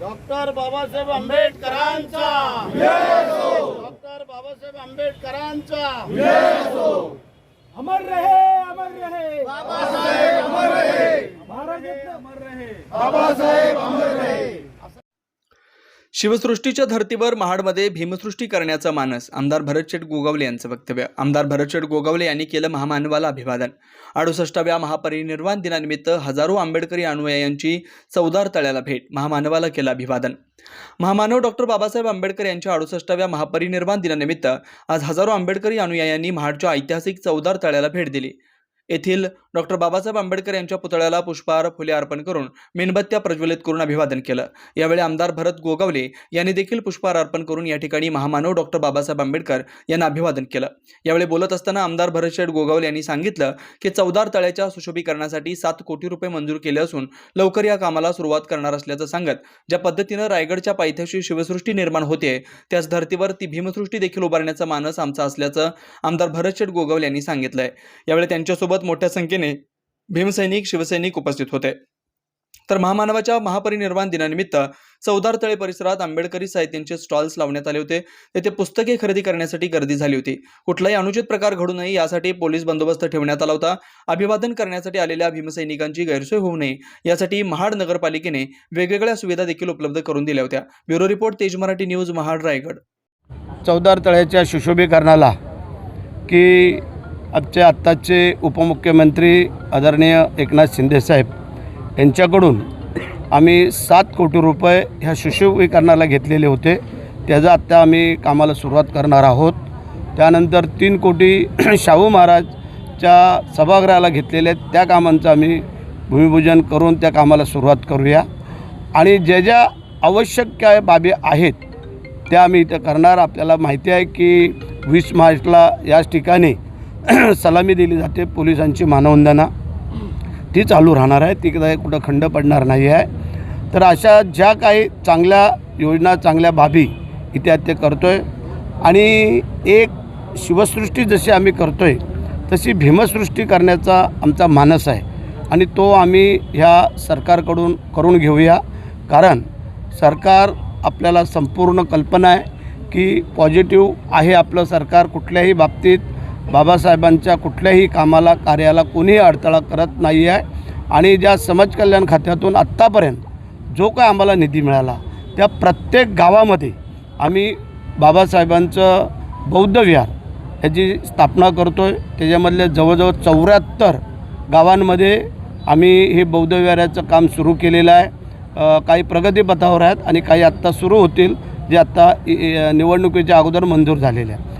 Doctor Babasaheb आंबेडकरांचा. Doctor Babasaheb आंबेडकरांचा. अमर रहे अमर रहे. बाबासाहेब अमर रहे. भारत रत्न अमर रहे. शिवसृष्टीच्या धर्तीवर महाडमध्ये भीमसृष्टी करण्याचा मानस आमदार भरतशेठ गोगावले यांचं वक्तव्य. आमदार भरतशेठ गोगावले यांनी केलं महामानवाला अभिवादन. अडुसष्टाव्या महापरिनिर्वाण दिनानिमित्त हजारो आंबेडकरी अनुयायांची चौदार तळ्याला भेट महामानवाला केलं अभिवादन. महामानव डॉक्टर बाबासाहेब आंबेडकर यांच्या अडुसष्टाव्या महापरिनिर्वाण दिनानिमित्त आज हजारो आंबेडकरी अनुयायांनी महाडच्या ऐतिहासिक चौदार तळ्याला भेट दिली. येथील डॉक्टर बाबासाहेब आंबेडकर यांच्या पुतळ्याला पुष्पहार फुले अर्पण करून मेणबत्त्या प्रज्वलित करून अभिवादन केलं. यावेळी आमदार भरत गोगावले यांनी देखील पुष्पहार अर्पण करून या ठिकाणी महामानव डॉक्टर बाबासाहेब आंबेडकर यांना अभिवादन केलं. यावेळी बोलत असताना आमदार भरतशेठ गोगावले यांनी सांगितलं की चौदार तळ्याच्या सुशोभीकरणासाठी सात कोटी रुपये मंजूर केले असून लवकर या कामाला सुरुवात करणार असल्याचं सांगत ज्या पद्धतीनं रायगडच्या पायथ्याशी शिवसृष्टी निर्माण होते त्याच धर्तीवर ती भीमसृष्टी देखील उभारण्याचा मानस आमचा असल्याचं आमदार भरतशेठ गोगावले यांनी सांगितलंय. यावेळी त्यांच्यासोबत मोठ्या संख्येने भीमसैनिक शिवसैनिक उपस्थित होते. तर महामानवाच्या महापरिनिर्वाण दिनानिमित्त चौदार तळे परिसरात आंबेडकरी साहित्यांचे स्टॉल्स लावण्यात आले होते. तेथे पुस्तके खरेदी करण्यासाठी गर्दी झाली होती. कुठलाही अनुचित प्रकार घडू नये यासाठी पोलीस बंदोबस्त ठेवण्यात आला होता. अभिवादन करण्यासाठी आलेल्या भीमसैनिकांची गैरसोय होऊ नये यासाठी महाड नगरपालिकेने वेगवेगळ्या सुविधा देखील उपलब्ध करून दिल्या होत्या. Bureau report Tej Marathi news Mahad Raigad. Chavdar तळ्याच्या सुशोभीकरणाला की आमचे आत्ताचे उपमुख्यमंत्री आदरणीय एकनाथ शिंदेसाहेब यांच्याकडून आम्ही सात कोटी रुपये ह्या सुशोभीकरणाला घेतलेले होते. त्याचं आत्ता आम्ही कामाला सुरुवात करणार आहोत. त्यानंतर तीन कोटी शाहू महाराजच्या सभागृहाला घेतलेले आहेत. त्या कामांचं आम्ही भूमिपूजन करून त्या कामाला सुरुवात करूया. आणि ज्या ज्या आवश्यक काय बाबी आहेत त्या आम्ही इथं करणार. आपल्याला माहिती आहे की वीस मार्चला याच ठिकाणी सलामी दिली जाते पोलिसांची मानवंदना. ती चालू राहणार आहे. ती काही कुठं खंड पडणार नाही आहे. तर अशा ज्या काही चांगल्या योजना चांगल्या बाबी इथे ते करतो आहे आणि एक शिवसृष्टी जशी आम्ही करतो आहे तशी भीमसृष्टी करण्याचा आमचा मानस आहे. आणि तो आम्ही ह्या सरकारकडून करून घेऊया. कारण सरकार आपल्याला संपूर्ण कल्पना आहे की पॉझिटिव्ह आहे आपलं सरकार कुठल्याही बाबतीत. बाबासाहेबांच्या कुठल्याही कामाला कार्याला कोणीही अडथळा करत नाही आहे. आणि ज्या समाज कल्याण खात्यातून आत्तापर्यंत जो काय आम्हाला निधी मिळाला त्या प्रत्येक गावामध्ये आम्ही बाबासाहेबांचं बौद्ध विहार याची स्थापना करतो आहे त्याच्यामधले जवळजवळ चौऱ्याहत्तर गावांमध्ये आम्ही हे बौद्ध विहाराचं काम सुरू केलेलं आहे. काही प्रगतीपथावर आहेत आणि काही आत्ता सुरू होतील जे आत्ता निवडणुकीच्या अगोदर मंजूर झालेले आहे